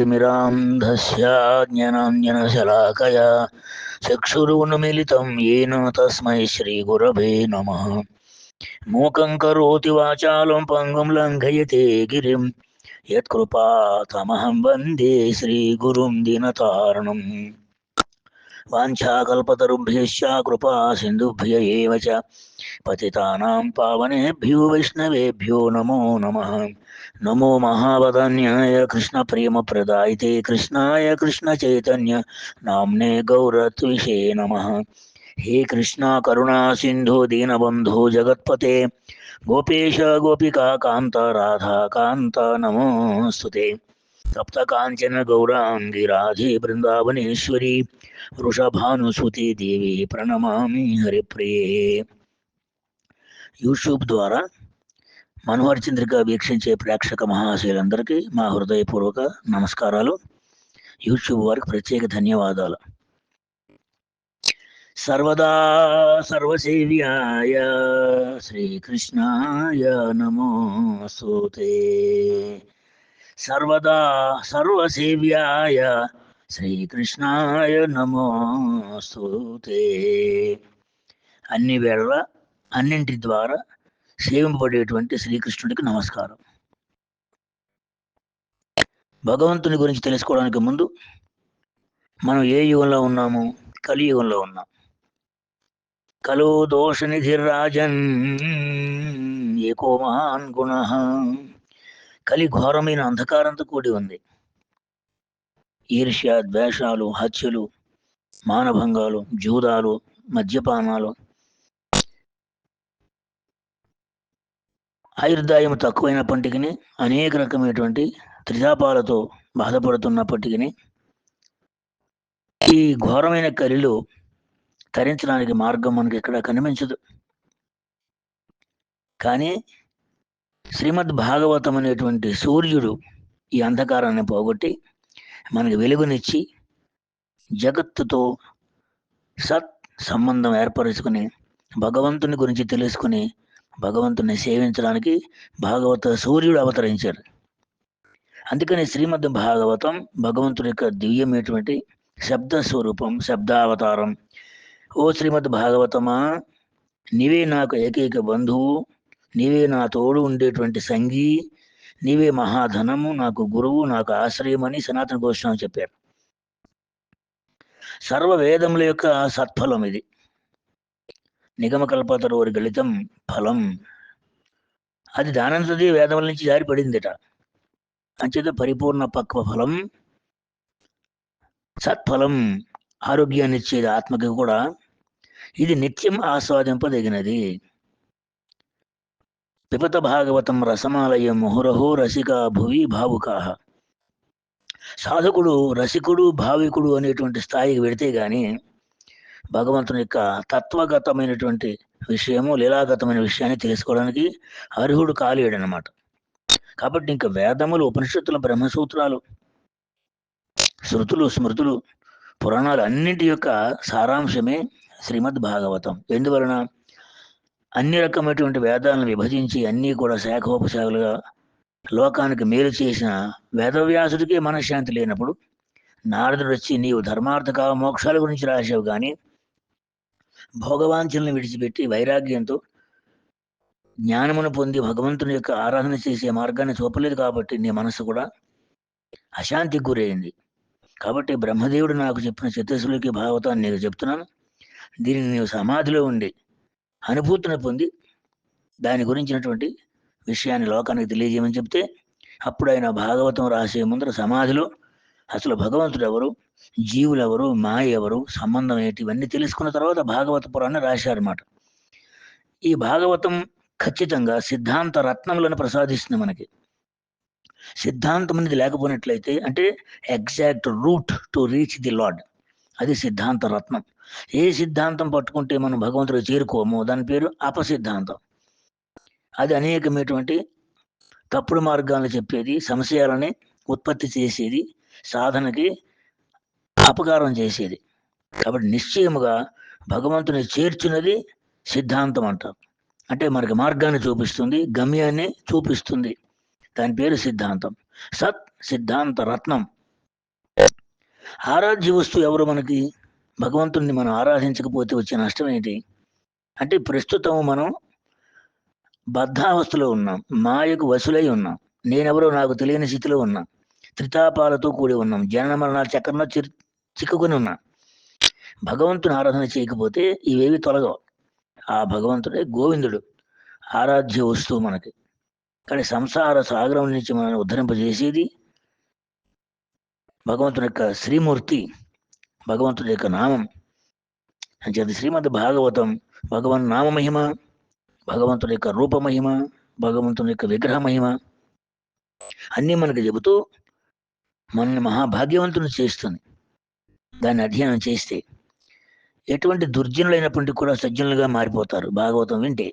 ज्ञानतिमिरान्धस्य ज्ञानाञ्जनशलाकया चक्षुरुन्मिलितं येन तस्मै श्रीगुरवे नमः। मूकं करोति वाचालं पङ्गुं लङ्घयते गिरिं। यत्कृपातमहं वंदे श्रीगुरुं वाञ्छाकल्पतरुभ्यश्च कृपा सिन्धुभ्य एव च। पावनेभ्यो वैष्णवेभ्यो नमो नमः। नमो महावदन्याय कृष्णप्रेमप्रदायिते कृष्णाय कृष्णचैतन्य नाम्ने गौरत्विषे नमः। हे कृष्णा करुणा सिन्धु दीनबन्धो जगत्पते। गोपेश गोपिका कान्त राधा कान्त नमोऽस्तु ते। సప్తకాంచన గౌరాంగి రాధే బృందావనేశ్వరి వృషభానుసుతి దేవి ప్రణమామి హరిప్రియే యూట్యూబ్ ద్వారా మనోహర్ చంద్రిక వీక్షించే ప్రేక్షక మహాశయులందరికీ మా హృదయపూర్వక నమస్కారాలు యూట్యూబ్ వారికి ప్రత్యేక ధన్యవాదాలు సర్వదా సర్వసేవ్యాయ శ్రీకృష్ణాయ నమో సూతే సర్వదా సర్వసేవ్యాయ శ్రీకృష్ణాయ నమోస్తుతే అన్ని వేళ అన్నింటి ద్వారా సేవింపబడేటువంటి శ్రీకృష్ణుడికి నమస్కారం. భగవంతుని గురించి తెలుసుకోవడానికి ముందు మనం ఏ యుగంలో ఉన్నాము? కలియుగంలో ఉన్నాం. కలు దోష నిధిరాజన్ ఏకో మహాన్ గుణ. కలి ఘోరమైన అంధకారంతో కూడి ఉంది. ఈర్ష్య ద్వేషాలు హత్యలు మానభంగాలు జూదాలు మద్యపానాలు. ఆయుర్దాయం తక్కువైనప్పటికీ అనేక రకమైనటువంటి త్రితాపాలతో బాధపడుతున్నప్పటికీ ఈ ఘోరమైన కలిలో తరించడానికి మార్గం మనకి ఇక్కడ కనిపించదు. కానీ శ్రీమద్ భాగవతం అనేటువంటి సూర్యుడు ఈ అంధకారాన్ని పోగొట్టి మనకి వెలుగునిచ్చి జగత్తుతో సత్ సంబంధం ఏర్పరచుకుని భగవంతుని గురించి తెలుసుకుని భగవంతుని సేవించడానికి భాగవత సూర్యుడు అవతరించారు అందుకని శ్రీమద్ భాగవతం భగవంతుని యొక్క దివ్యమైనటువంటి శబ్ద స్వరూపం శబ్దావతారం. ఓ శ్రీమద్ భాగవతమా నీవే నాకు ఏకైక బంధువు నీవే నా తోడు ఉండేటువంటి సంగీ నీవే మహాధనము నాకు గురువు నాకు ఆశ్రయం అని సనాతన గోస్వామి చెప్పారు సర్వ వేదముల యొక్క సత్ఫలం ఇది. నిగమకల్పతరోరి గళితం ఫలం. అది దానంతది వేదముల నుంచి జారిపడిందిట. అంచేత పరిపూర్ణ పక్వ ఫలం. సత్ఫలం ఆరోగ్యాన్ని ఇచ్చేది ఆత్మకి కూడా. ఇది నిత్యం ఆస్వాదింపదగినది. పిపత భాగవతం రసమాలయం ముహురహో రసిక భువి భావుకా. సాధకుడు రసికుడు భావికుడు అనేటువంటి స్థాయికి వెడితే గాని భగవంతుని యొక్క తత్వగతమైనటువంటి విషయము లీలాగతమైన విషయాన్ని తెలుసుకోవడానికి అర్హుడు కాలేడనమాట కాబట్టి ఇంకా వేదములు ఉపనిషత్తుల బ్రహ్మసూత్రాలు శృతులు స్మృతులు పురాణాలు అన్నింటి యొక్క సారాంశమే శ్రీమద్ భాగవతం ఎందువలన? అన్ని రకమైనటువంటి వేదాలను విభజించి అన్నీ కూడా శాఖోపశాఖలుగా లోకానికి మేలు చేసిన వేదవ్యాసుడికి మనశ్శాంతి లేనప్పుడు నారదుడు వచ్చి నీవు ధర్మార్థ కావ మోక్షాల గురించి రాశావు కానీ భోగవాంఛలను విడిచిపెట్టి వైరాగ్యంతో జ్ఞానమును పొంది భగవంతుని యొక్క ఆరాధన చేసే మార్గాన్ని చూపలేదు కాబట్టి నీ మనసు కూడా అశాంతికి గురైంది. కాబట్టి బ్రహ్మదేవుడు నాకు చెప్పిన చతుశ్రులకి భాగవతాన్ని నీకు చెప్తున్నాను. దీనిని నీవు సమాధిలో ఉండి అనుభూతిని పొంది దాని గురించినటువంటి విషయాన్ని లోకానికి తెలియజేయమని చెప్తే అప్పుడు ఆయన భాగవతం రాసే ముందర సమాధిలో అసలు భగవంతుడు ఎవరు జీవులు ఎవరు మాయ ఎవరు సంబంధం ఏంటి ఇవన్నీ తెలుసుకున్న తర్వాత భాగవత పురాణాన్ని రాశారన్నమాట. ఈ భాగవతం ఖచ్చితంగా సిద్ధాంత రత్నములను ప్రసాదిస్తుంది మనకి. సిద్ధాంతం అనేది లేకపోయినట్లయితే అంటే exact route to reach the lord అది సిద్ధాంత రత్నం. ఏ సిద్ధాంతం పట్టుకుంటే మనం భగవంతుడు చేరుకోమో? దాని పేరు అపసిద్ధాంతం. అది అనేకమైనటువంటి తప్పుడు మార్గాలను చెప్పేది సంశయాలని ఉత్పత్తి చేసేది సాధనకి అపకారం చేసేది. కాబట్టి నిశ్చయముగా భగవంతుని చేర్చున్నది సిద్ధాంతం అంటారు. అంటే మనకి మార్గాన్ని చూపిస్తుంది గమ్యాన్ని చూపిస్తుంది. దాని పేరు సిద్ధాంతం. సత్ సిద్ధాంత రత్నం. ఆరాధ్య వస్తువు ఎవరు మనకి? భగవంతుణ్ణి మనం ఆరాధించకపోతే వచ్చే నష్టం ఏంటి? అంటే ప్రస్తుతం మనం బద్ధావస్థలో ఉన్నాం. మాయకు వసులై ఉన్నాం. నేనెవరో నాకు తెలియని స్థితిలో ఉన్నాం. త్రితాపాలతో కూడి ఉన్నాం. జనన మరణాల చక్రంలో చిర్ చిక్కుకొని ఉన్నాం. భగవంతుని ఆరాధన చేయకపోతే ఇవేవి తొలగవు. ఆ భగవంతుడే గోవిందుడు. ఆరాధ్య వస్తువు మనకి. కానీ సంసార సాగరం నుంచి మనం ఉద్ధరింపజేసేది భగవంతుని యొక్క శ్రీమూర్తి భగవంతుడి యొక్క నామం. అంచేది శ్రీమద్ భాగవతం భగవన్ నామ మహిమ భగవంతుడి యొక్క రూప మహిమ భగవంతుని యొక్క విగ్రహ మహిమ అన్నీ మనకి చెబుతూ మనల్ని మహాభాగ్యవంతుని చేస్తుంది. దాన్ని అధ్యయనం చేస్తే ఎటువంటి దుర్జనులైనప్పటికీ కూడా సజ్జనులుగా మారిపోతారు. భాగవతం వింటే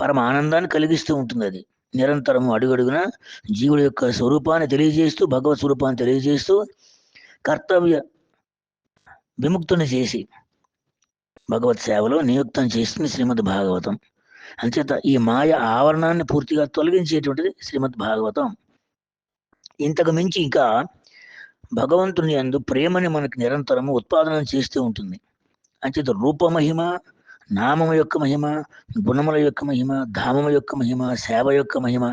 పరమ ఆనందాన్ని కలిగిస్తూ ఉంటుంది అది. నిరంతరం అడుగడుగున జీవుడి యొక్క స్వరూపాన్ని తెలియజేస్తూ భగవత్ స్వరూపాన్ని తెలియజేస్తూ కర్తవ్య విముక్తుని చేసి భగవత్ సేవలో నియుక్తం చేస్తుంది శ్రీమద్ భాగవతం. అంచేత ఈ మాయ ఆవరణాన్ని పూర్తిగా తొలగించేటువంటిది శ్రీమద్ భాగవతం. ఇంతకు మించి ఇంకా భగవంతుని అందు ప్రేమని మనకు నిరంతరము ఉత్పాదనం చేస్తూ ఉంటుంది. అంచేత రూపమహిమ నామం యొక్క మహిమ గుణముల యొక్క మహిమ ధామము యొక్క మహిమ సేవ యొక్క మహిమ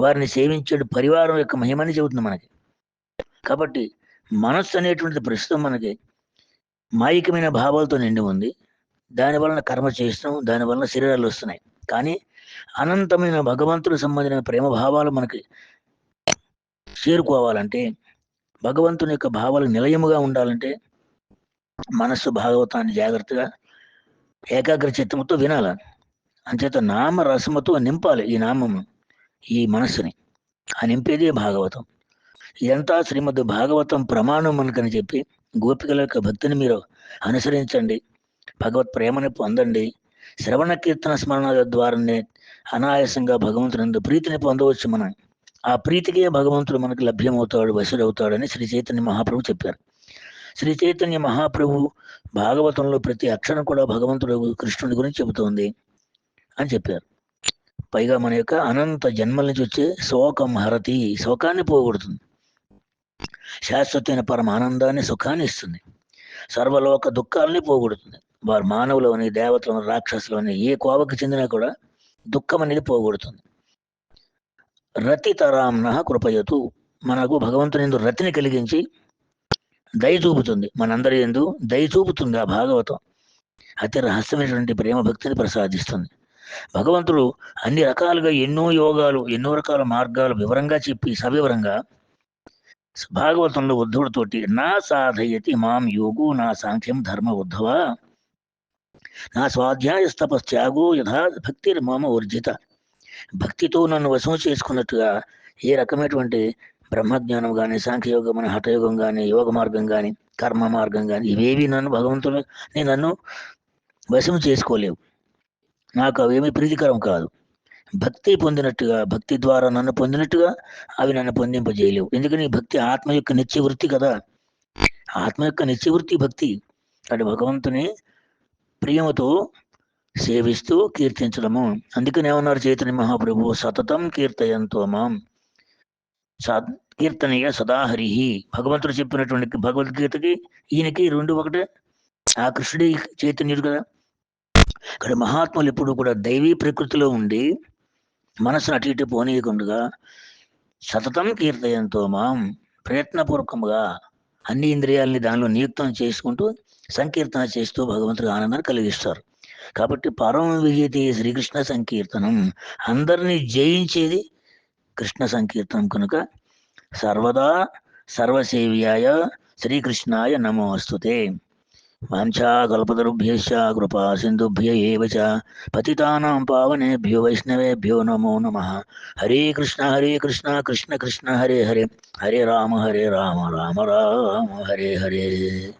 వారిని సేవించే పరివారం యొక్క మహిమని చెబుతుంది మనకి. కాబట్టి మనస్సు అనేటువంటిది ప్రస్తుతం మనకి మాయికమైన భావాలతో నిండి ఉంది. దాని వలన కర్మ చేస్తాం దాని వలన శరీరాలు వస్తున్నాయి. కానీ అనంతమైన భగవంతుడు సంబంధించిన ప్రేమ భావాలు మనకి చేరుకోవాలంటే భగవంతుని యొక్క భావాలు నిలయముగా ఉండాలంటే మనస్సు భాగవతాన్ని జాగ్రత్తగా ఏకాగ్ర చిత్తముతో వినాల. అంచేత నామ రసముతో నింపాలి ఈ నామము ఈ మనస్సుని. ఆ నింపేదే భాగవతం. ఇదంతా శ్రీమద్ భాగవతం ప్రమాణం మనకని చెప్పి గోపికల యొక్క భక్తిని మీరు అనుసరించండి. భగవత్ ప్రేమను పొందండి శ్రవణ కీర్తన స్మరణాల ద్వారానే అనాయాసంగా భగవంతునందు ప్రీతిని పొందవచ్చు మనం. ఆ ప్రీతికే భగవంతుడు మనకు లభ్యమవుతాడు వశుడవుతాడని శ్రీ చైతన్య మహాప్రభు చెప్పారు. శ్రీ చైతన్య మహాప్రభు భాగవతంలో ప్రతి అక్షరం కూడా భగవంతుడు కృష్ణుడి గురించి చెబుతోంది అని చెప్పారు. పైగా మన యొక్క అనంత జన్మల నుంచి వచ్చే శోకం హరతి శోకాన్ని పోగొడుతుంది. శాశ్వతమైన పరమ ఆనందాన్ని సుఖాన్ని ఇస్తుంది. సర్వలోక దుఃఖాలని పోగొడుతుంది. వారు మానవులని దేవతలను రాక్షసులని ఏ కోవకు చెందినా కూడా దుఃఖం అనేది పోగొడుతుంది. రతి తరాంన కృపయతు. మనకు భగవంతుని ఎందు రతిని కలిగించి దయ చూపుతుంది. మనందరి ఎందు దయ చూపుతుంది ఆ భాగవతం. అతి రహస్యమైనటువంటి ప్రేమ భక్తిని ప్రసాదిస్తుంది. భగవంతుడు అన్ని రకాలుగా ఎన్నో యోగాలు ఎన్నో రకాల మార్గాలు వివరంగా చెప్పి సవివరంగా భాగవతంలో ఉద్ధవుడితోటి నా సాధయతి మాం యోగు నా సాంఖ్యం ధర్మ ఉద్ధవ నా స్వాధ్యాయ తపస్త్యాగో యథా భక్తి మామ వర్జిత భక్తితో నన్ను వశం చేసుకున్నట్టుగా ఏ రకమైనటువంటి బ్రహ్మజ్ఞానం కానీ సాంఖ్యయోగం కానీ హఠయోగం కానీ యోగ మార్గం కానీ కర్మ మార్గం కానీ ఇవేవి నన్ను భగవంతుడు నేను నన్ను వశం చేసుకోలేవు. నాకు అవేమి ప్రీతికరం కాదు. భక్తి పొందినట్టుగా భక్తి ద్వారా నన్ను పొందినట్టుగా అవి నన్ను పొందింపజేయలేవు. ఎందుకని భక్తి ఆత్మ యొక్క నిత్యవృత్తి కదా? ఆత్మ యొక్క నిత్యవృత్తి భక్తి. అటు భగవంతుని ప్రియముతో సేవిస్తూ కీర్తించడము. అందుకని ఏమన్నారు చైతన్య మహాప్రభు సతతం కీర్తయంతో మాం. సత్ కీర్తనీయ సదాహరి భగవంతుడు చెప్పినటువంటి భగవద్గీతకి ఈయనకి రెండు ఒకటే. ఆ కృష్ణుడి చైతన్యుడు కదా. ఇక్కడ మహాత్ములు ఎప్పుడు కూడా దైవీ ప్రకృతిలో ఉండి మనసును అటు ఇటు పోనీయకుండా సతతం కీర్తయంతో మాం ప్రయత్నపూర్వకంగా అన్ని ఇంద్రియాలని దానిలో నియుక్తం చేసుకుంటూ సంకీర్తన చేస్తూ భగవంతుడి ఆనందాన్ని కలిగిస్తారు. కాబట్టి పరమ విజయతి శ్రీకృష్ణ సంకీర్తనం. అందరినీ జయించేది కృష్ణ సంకీర్తనం కనుక. సర్వదా సర్వసేవ్యాయ శ్రీకృష్ణాయ నమోస్తుతే. वाञ्छाकल्पतरुभ्यश्च कृपा सिंधुभ्य पति च। पावनेभ्यो वैष्णवेभ्यो नमो नम। हरे कृष्ण हरे कृष्ण कृष्ण कृष्ण, हरे हरे। हरे राम हरे राम राम राम, हरे हरे।